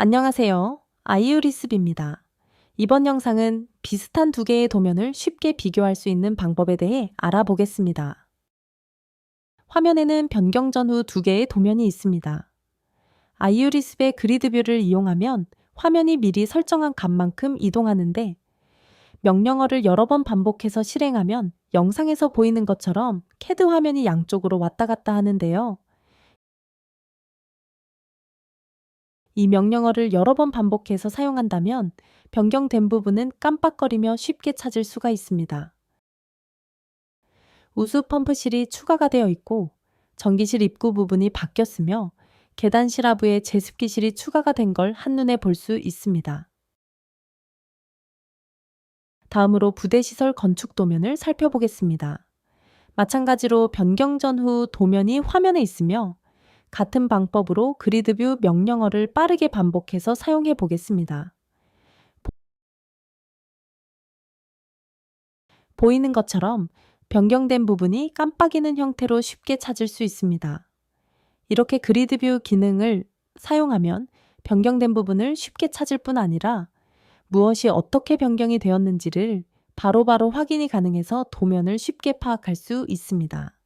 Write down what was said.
안녕하세요. 아이유리스비입니다. 이번 영상은 비슷한 두 개의 도면을 쉽게 비교할 수 있는 방법에 대해 알아보겠습니다. 화면에는 변경 전후 두 개의 도면이 있습니다. 아이유리스의 그리드 뷰를 이용하면 화면이 미리 설정한 값만큼 이동하는데 명령어를 여러 번 반복해서 실행하면 영상에서 보이는 것처럼 캐드 화면이 양쪽으로 왔다 갔다 하는데요. 이 명령어를 여러 번 반복해서 사용한다면 변경된 부분은 깜빡거리며 쉽게 찾을 수가 있습니다. 우수 펌프실이 추가가 되어 있고 전기실 입구 부분이 바뀌었으며 계단 실 하부에 제습기실이 추가가 된 걸 한눈에 볼 수 있습니다. 다음으로 부대시설 건축 도면을 살펴보겠습니다. 마찬가지로 변경 전후 도면이 화면에 있으며 같은 방법으로 그리드뷰 명령어를 빠르게 반복해서 사용해 보겠습니다. 보이는 것처럼 변경된 부분이 깜빡이는 형태로 쉽게 찾을 수 있습니다. 이렇게 그리드뷰 기능을 사용하면 변경된 부분을 쉽게 찾을 뿐 아니라 무엇이 어떻게 변경이 되었는지를 바로바로 확인이 가능해서 도면을 쉽게 파악할 수 있습니다.